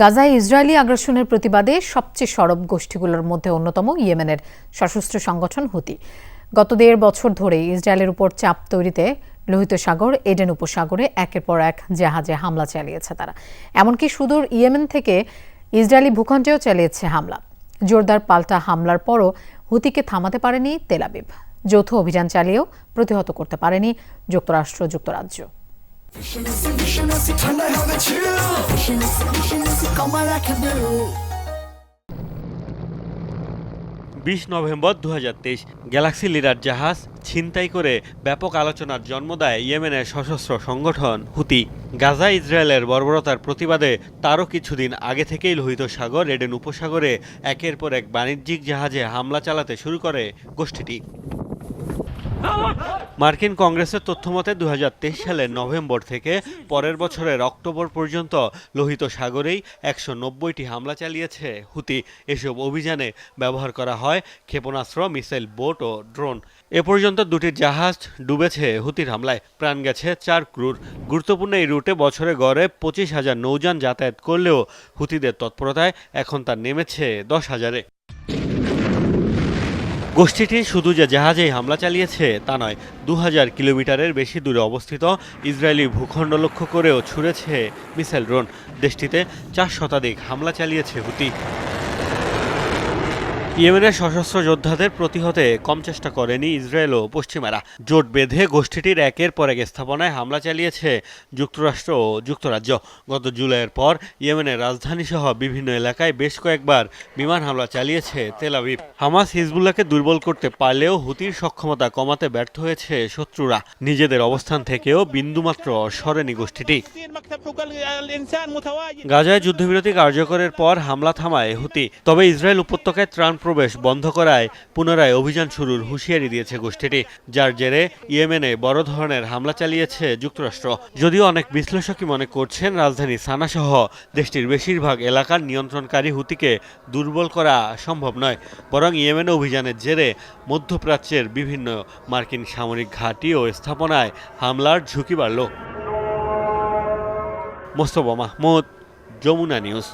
গাজায় ইসরায়েলি আগ্রাসনের প্রতিবাদে সবচেয়ে সরব গোষ্ঠীগুলোর মধ্যে অন্যতম ইয়েমেনের সশস্ত্র সংগঠন হুতি। গত দেড় বছর ধরে ইসরায়েলের উপর চাপ তৈরিতে লোহিত সাগর, এডেন উপসাগরে একের পর এক জাহাজে হামলা চালিয়েছে তারা। এমনকি সুদূর ইয়েমেন থেকে ইসরায়েলি ভূখণ্ডেও চালিয়েছে হামলা। জোরদার পাল্টা হামলার পরও হুতিকে থামাতে পারেনি তেলাবিব যৌথ অভিযান চালিয়েও প্রতিহত করতে পারেনি যুক্তরাষ্ট্র, যুক্তরাজ্য। বিশ নভেম্বর দু হাজার তেইশ, গ্যালাক্সি লিডার জাহাজ ছিনতাই করে ব্যাপক আলোচনার জন্ম দেয় ইয়েমেনের সশস্ত্র সংগঠন হুতি। গাজা ইসরায়েলের বর্বরতার প্রতিবাদে তারও কিছুদিন আগে থেকেই লোহিত সাগর, এডেন উপসাগরে একের পর এক বাণিজ্যিক জাহাজে হামলা চালাতে শুরু করে গোষ্ঠীটি। মার্কিন কংগ্রেসের তথ্যমতে দু হাজার তেইশ সালের নভেম্বর থেকে পরের বছরের অক্টোবর পর্যন্ত লোহিত সাগরেই একশো নব্বইটি হামলা চালিয়েছে হুতি। এসব অভিযানে ব্যবহার করা হয় ক্ষেপণাস্ত্র, মিসাইল বোট ও ড্রোন। এ পর্যন্ত দুটি জাহাজ ডুবেছে হুতির হামলায়। প্রাণ গেছে চার ক্রুর। গুরুত্বপূর্ণ এই রুটে বছরে গড়ে পঁচিশ হাজার নৌযান যাতায়াত করলেও হুতিদের তৎপরতায় এখন তা নেমেছে দশ হাজারে। গোষ্ঠীটি শুধু যে জাহাজেই হামলা চালিয়েছে, তা নয় দু কিলোমিটারের বেশি দূরে অবস্থিত ইসরায়েলি ভূখণ্ড লক্ষ্য করেও ছুড়েছে মিসাইল ড্রোন। দেশটিতে চার শতাধিক হামলা চালিয়েছে হুতি। ইয়েমেনের সশস্ত্র যোদ্ধাদের প্রতিহতে কম চেষ্টা করেনি ইসরায়েল ও পশ্চিমারা। জোট বেঁধে গোষ্ঠীটির একের পর এক স্থাপনায় হামলা চালিয়েছে যুক্তরাষ্ট্র ও যুক্তরাজ্য। গত জুলাইয়ের পর ইয়েমেনের রাজধানী সহ বিভিন্ন এলাকায় বেশ কয়েকবার বিমান হামলা চালিয়েছে তেলাবিব হামাস হিজবুল্লাহকে দুর্বল করতে পারলেও হুতির সক্ষমতা কমাতে ব্যর্থ হয়েছে শত্রুরা। নিজেদের অবস্থান থেকেও বিন্দুমাত্র সরেনি গোষ্ঠীটি। গাজায় যুদ্ধবিরতি কার্যকরের পর হামলা থামায় হুতি। তবে ইসরায়েল উপত্যকায় ত্রাণ প্রবেশ বন্ধ করায় পুনরায় অভিযান শুরুর হুঁশিয়ারি দিয়েছে গোষ্ঠীটি, যার জেরে ইয়েমেনে বড় ধরনের হামলা চালিয়েছে যুক্তরাষ্ট্র। যদিও অনেক বিশ্লেষকই মনে করছেন রাজধানী সানাসহ দেশটির বেশিরভাগ এলাকার নিয়ন্ত্রণকারী হুতিকে দুর্বল করা সম্ভব নয়, বরং ইয়েমেনে অভিযানের জেরে মধ্যপ্রাচ্যের বিভিন্ন মার্কিন সামরিক ঘাঁটি ও স্থাপনায় হামলার ঝুঁকি বাড়ল। মোস্তফা মাহমুদ, যমুনা নিউজ।